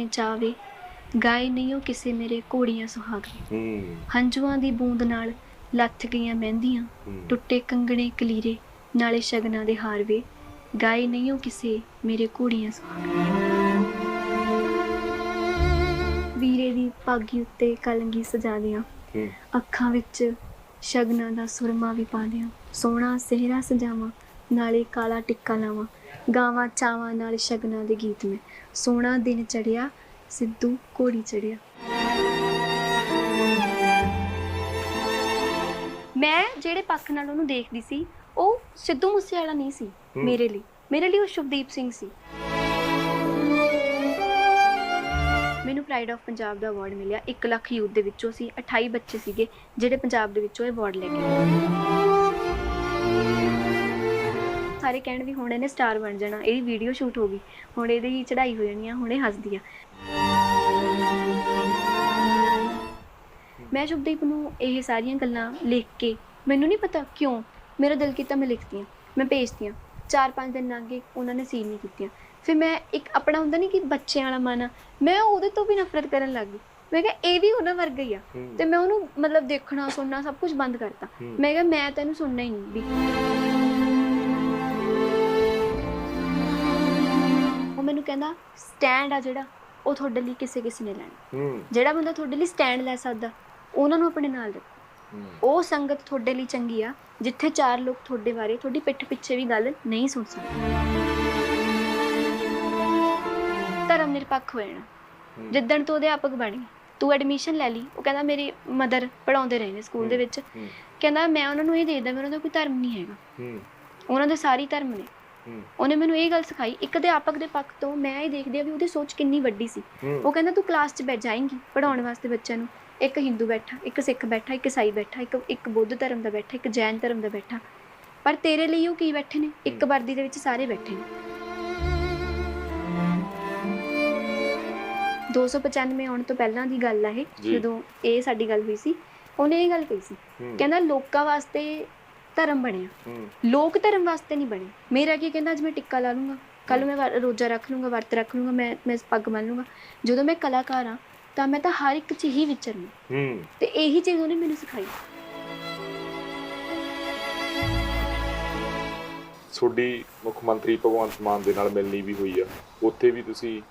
ਨੇ ਚਾਵੇ ਗਾਏ ਨਹੀਂ ਉਹ ਕਿਸੇ ਮੇਰੇ ਘੋੜੀਆਂ ਸੁਹਾਗ। ਹੂੰ। ਹੰਝੂਆਂ ਦੀ ਬੂੰਦ ਨਾਲ ਲੱਥ ਗਈਆਂ ਮਹਿੰਦੀਆਂ। ਟੁੱਟੇ ਕੰਗਣੇ ਕਲੀਰੇ ਨਾਲੇ ਸ਼ਗਨਾਂ ਦੇ ਹਾਰ ਵੇ ਗਾਏ ਨਹੀਂ ਉਹ ਕਿਸੇ ਮੇਰੇ ਘੋੜੀਆਂ ਸੁਹਾਗ। ਵੀਰੇ ਦੀ ਪਾਗੀ ਉੱਤੇ ਕਲੰਗੀ ਸਜਾ ਦਿਆਂ। ਅੱਖਾਂ ਵਿੱਚ ਸ਼ਗਨਾਂ ਦਾ ਸੁਰਮਾ ਵੀ ਪਾ ਦਿਆਂ। ਸੋਹਣਾ ਸਿਹਰਾ ਸਜਾਵਾਂ ਨਾਲੇ ਕਾਲਾ ਟਿੱਕਾ ਲਾਵਾਂ। ਗਾਵਾਂ ਚਾਵਾਂ ਨਾਲ ਸ਼ਗਨਾਂ ਦੇ ਗੀਤ ਮੈਂ ਸੋਹਣਾ ਦਿਨ ਚੜਿਆ ਸਿੱਧੂ ਘੋੜੀ ਚੜਿਆ ਮੈਂ ਜਿਹੜੇ ਪੱਖ ਨਾਲ ਉਹਨੂੰ ਦੇਖਦੀ ਸੀ ਉਹ ਸਿੱਧੂ ਮੂਸੇਵਾਲਾ ਨਹੀਂ ਸੀ। ਮੇਰੇ ਲਈ। ਮੇਰੇ ਲਈ ਉਹ ਸ਼ੁਭਦੀਪ ਸਿੰਘ ਸੀ। ਮੈਨੂੰ ਪ੍ਰਾਈਡ ਆਫ ਪੰਜਾਬ ਦਾ ਅਵਾਰਡ ਮਿਲਿਆ। 1 ਲੱਖ ਯੂਥ ਦੇ ਵਿੱਚੋਂ ਸੀ 28 ਬੱਚੇ ਸੀਗੇ ਜਿਹੜੇ ਪੰਜਾਬ ਦੇ ਵਿੱਚੋਂ ਇਹ ਅਵਾਰਡ ਲੈ ਕੇ ਆਏ। ਸਾਰੇ ਕਹਿਣ ਵੀ ਹੁਣ ਇਹਨੇ ਸਟਾਰ ਬਣ ਜਾਣਾ ਇਹਦੀ ਵੀਡੀਓ ਸ਼ੂਟ ਹੋ ਗਈ ਹੁਣ ਇਹਦੀ ਚੜ੍ਹਾਈ ਹੋ ਜਾਣੀ ਆ ਹੁਣ ਇਹ ਹੱਸਦੀ ਆ। ਮੈਂ ਸ਼ੁਭਦੀਪ ਨੂੰ ਇਹ ਸਾਰੀਆਂ ਗੱਲਾਂ ਲਿਖ ਕੇ ਮੈਨੂੰ ਨਹੀਂ ਪਤਾ ਕਿਉਂ ਮੇਰਾ ਦਿਲ ਕੀਤਾ ਮੈਂ ਲਿਖਤੀਆਂ ਮੈਂ ਭੇਜਤੀਆਂ ਚਾਰ ਪੰਜ ਦਿਨ ਲੰਘ ਗਏ ਉਹਨਾਂ ਨੇ ਸੀਨ ਨਹੀਂ ਕੀਤੀਆਂ। ਫਿਰ ਮੈਂ ਇੱਕ ਆਪਣਾ ਹੁੰਦਾ ਨਹੀਂ ਕਿ ਬੱਚਿਆਂ ਵਾਲਾ ਮਨ ਆ ਮੈਂ ਉਹਦੇ ਤੋਂ ਵੀ ਨਫ਼ਰਤ ਕਰਨ ਲੱਗ ਗਈ। ਮੈਂ ਕਿਹਾ ਇਹ ਵੀ ਉਹਨਾਂ ਵਰਗਾ ਹੀ ਆ। ਤੇ ਮੈਂ ਉਹਨੂੰ ਮਤਲਬ ਦੇਖਣਾ ਸੁਣਨਾ ਸਭ ਕੁਝ ਬੰਦ ਕਰਤਾ। ਮੈਂ ਕਿਹਾ ਮੈਂ ਤੈਨੂੰ ਸੁਣਨਾ ਹੀ ਨਹੀਂ ਵੀ। ਮੈਨੂੰ ਕਹਿੰਦਾ ਸਟੈਂਡ ਆ ਜਿਹੜਾ ਉਹ ਤੁਹਾਡੇ ਲਈ ਕਿਸੇ ਕਿਸੇ ਨੇ ਲੈਣਾ। ਜਿਹੜਾ ਬੰਦਾ ਤੁਹਾਡੇ ਲਈ ਸਟੈਂਡ ਲੈ ਸਕਦਾ ਉਹਨਾਂ ਨੂੰ ਆਪਣੇ ਨਾਲ ਰੱਖੋ। ਉਹ ਸੰਗਤ ਤੁਹਾਡੇ ਲਈ ਚੰਗੀ ਆ ਜਿੱਥੇ ਚਾਰ ਲੋਕ ਤੁਹਾਡੇ ਬਾਰੇ ਤੁਹਾਡੀ ਪਿੱਠ ਪਿੱਛੇ ਵੀ ਗੱਲ ਨਹੀਂ ਸੁਣ ਸਕਦੇ। ਧਰਮ ਨਿਰਪੱਖ ਹੋ ਜਾਣਾ। ਹੂੰ। ਜਿੱਦਣ ਤੋਂ ਅਧਿਆਪਕ ਬਣੀ ਤੂੰ ਐਡਮਿਸ਼ਨ ਲੈ ਲਈ। ਉਹ ਕਹਿੰਦਾ ਮੇਰੀ ਮਦਰ ਪੜਾਉਂਦੇ ਰਹੇ ਨੇ ਸਕੂਲ ਦੇ ਵਿੱਚ। ਕਹਿੰਦਾ ਮੈਂ ਉਹਨਾਂ ਨੂੰ ਇਹ ਦੇਖਦਾ ਉਹਨਾਂ ਦਾ ਕੋਈ ਧਰਮ ਨਹੀਂ ਹੈਗਾ। ਉਹਨਾਂ ਦੇ ਸਾਰੇ ਧਰਮ ਨੇ। ਉਹਨੇ ਮੈਨੂੰ ਇਹ ਗੱਲ ਸਿਖਾਈ ਇੱਕ ਅਧਿਆਪਕ ਦੇ ਪੱਖ ਤੋਂ ਮੈਂ ਇਹ ਦੇਖਦੀ ਆ ਵੀ ਉਹਦੀ ਸੋਚ ਕਿੰਨੀ ਵੱਡੀ ਸੀ। ਉਹ ਕਹਿੰਦਾ ਤੂੰ ਕਲਾਸ 'ਚ ਬੈਠ ਜਾਏਂਗੀ ਪੜਾਉਣ ਵਾਸਤੇ ਬੱਚਿਆਂ ਨੂੰ। ਇੱਕ ਹਿੰਦੂ ਬੈਠਾ ਇੱਕ ਸਿੱਖ ਬੈਠਾ ਇੱਕ ਈਸਾਈ ਬੈਠਾ ਇੱਕ ਇੱਕ ਬੁੱਧ ਧਰਮ ਦਾ ਬੈਠਾ ਇੱਕ ਜੈਨ ਧਰਮ ਦਾ ਬੈਠਾ। ਪਰ ਤੇਰੇ ਲਈ ਉਹ ਕੀ ਬੈਠੇ ਨੇ? ਇੱਕ। ਵਰਦੀ ਦੇ ਵਿੱਚ ਸਾਰੇ ਬੈਠੇ ਨੇ। 295 ਆਉਣ ਤੋਂ ਪਹਿਲਾਂ ਦੀ ਗੱਲ ਆ ਇਹ। ਜਦੋਂ ਇਹ ਸਾਡੀ ਗੱਲ ਹੋਈ ਸੀ ਉਹਨੇ ਇਹ ਗੱਲ ਕਹੀ ਸੀ। ਕਹਿੰਦਾ ਲੋਕਾਂ ਵਾਸਤੇ ਧਰਮ ਬਣਿਆ। ਲੋਕ ਧਰਮ ਵਾਸਤੇ ਨਹੀਂ ਬਣੇ। ਮੇਰਾ ਕੀ ਕਹਿੰਦਾ ਅੱਜ ਮੈਂ ਟਿੱਕਾ ਲਾ ਲੂੰਗਾ। ਕੱਲ ਮੈਂ ਰੋਜ਼ਾ ਰੱਖ ਲੂੰਗਾ ਵਰਤ ਰੱਖ ਲੂੰਗਾ ਮੈਂ ਮੈਂ ਪੱਗ ਬੰਨ ਲੂੰਗਾ। ਜਦੋਂ ਮੈਂ ਕਲਾਕਾਰ ਆ ਤਾਂ ਮੈਂ ਤਾਂ ਹਰ ਇੱਕ 'ਚ ਹੀ ਵਿਚਰਨਾ। ਹੂੰ। ਤੇ ਇਹੀ ਚੀਜ਼ ਉਹਨੇ ਮੈਨੂੰ ਸਿਖਾਈ। ਤੁਹਾਡੀ ਮੁੱਖ ਮੰਤਰੀ ਭਗਵੰਤ ਮਾਨ ਦੇ ਨਾਲ ਮਿਲਣੀ ਵੀ ਹੋਈ ਆ। ਉੱਥੇ ਵੀ ਤੁਸੀਂ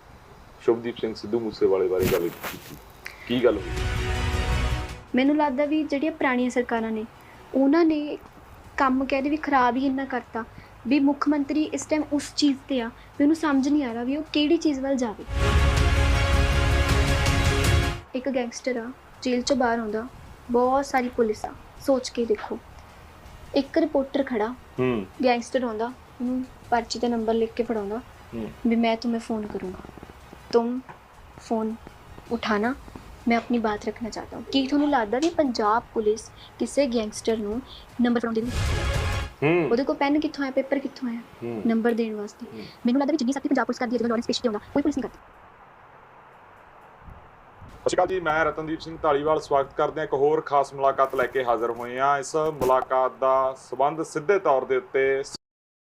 ਸ਼ੁਭਦੀਪ ਸਿੰਘ ਸਿੱਧੂ ਮੂਸੇਵਾਲੇ ਬਾਰੇ ਗੱਲ ਕੀਤੀ। ਕੀ ਗੱਲ ਹੋਈ? ਮੈਨੂੰ ਲੱਗਦਾ ਵੀ ਜਿਹੜੀਆਂ ਪੁਰਾਣੀਆਂ ਸਰਕਾਰਾਂ ਨੇ ਉਹਨਾਂ ਨੇ ਕੰਮ ਕਹਿੰਦੇ ਵੀ ਖਰਾਬ ਹੀ ਇੰਨਾ ਕਰਤਾ ਵੀ ਮੁੱਖ ਮੰਤਰੀ ਇਸ ਟਾਈਮ ਉਸ ਚੀਜ਼ ਤੇ ਆ ਵੀ ਉਹਨੂੰ ਸਮਝ ਨਹੀਂ ਆ ਰਿਹਾ ਵੀ ਉਹ ਕਿਹੜੀ ਚੀਜ਼ ਵੱਲ ਜਾਵੇ ਇੱਕ ਗੈਂਗਸਟਰ ਆ ਜੇਲ੍ਹ ਚੋਂ ਬਾਹਰ ਆਉਂਦਾ ਬਹੁਤ ਸਾਰੀ ਪੁਲਿਸ ਆ ਸੋਚ ਕੇ ਦੇਖੋ ਇੱਕ ਰਿਪੋਰਟਰ ਖੜਾ ਹੂੰ गैंगस्टर आंदा ਉਹਨੂੰ ਪਰਚੀ ਤੇ ਨੰਬਰ ਲਿਖ ਕੇ ਫੜਾਉਂਦਾ ਹੂੰ भी मैं तुम्हें फ़ोन करूँगा तुम फ़ोन उठाना ਮੈਂ ਆਪਣੀ ਬਾਤ ਰੱਖਣਾ ਚਾਹਤਾ ਹਾਂ। ਕੀ ਤੁਹਾਨੂੰ ਲੱਗਦਾ ਵੀ ਪੰਜਾਬ ਪੁਲਿਸ ਕਿਸੇ ਗੈਂਗਸਟਰ ਨੂੰ ਨੰਬਰ ਫੜਾਉਂਦੀ ਨਹੀਂ ਹੂੰ। ਉਹਦੇ ਕੋਲ ਪੈਨ ਕਿੱਥੋਂ ਆਇਆ ਪੇਪਰ ਕਿੱਥੋਂ ਆਇਆ? ਨੰਬਰ ਦੇਣ ਵਾਸਤੇ। ਮੈਨੂੰ ਲੱਗਦਾ ਵੀ ਜਿੰਨੀ ਸਖਤੀ ਪੰਜਾਬ ਪੁਲਿਸ ਕਰਦੀ ਹੈ ਜਿਵੇਂ ਲਾਰੈਂਸ ਪੇਸ਼ੀ ਤੇ ਆਉਂਦਾ। ਕੋਈ ਪੁਲਿਸ ਨਹੀਂ ਕਰਦੀ। ਸਤਿ ਸ਼੍ਰੀ ਅਕਾਲ ਜੀ ਮੈਂ ਰਤਨਦੀਪ ਸਿੰਘ ਢਾਲੀਵਾਲ ਸਵਾਗਤ ਕਰਦੇ ਹਾਂ ਇੱਕ ਹੋਰ ਖਾਸ ਮੁਲਾਕਾਤ ਲੈ ਕੇ ਹਾਜ਼ਰ ਹੋਏ ਹਾਂ। ਇਸ ਮੁਲਾਕਾਤ ਦਾ ਸਬੰਧ ਸਿੱਧੇ ਤੌਰ ਦੇ ਉੱਤੇ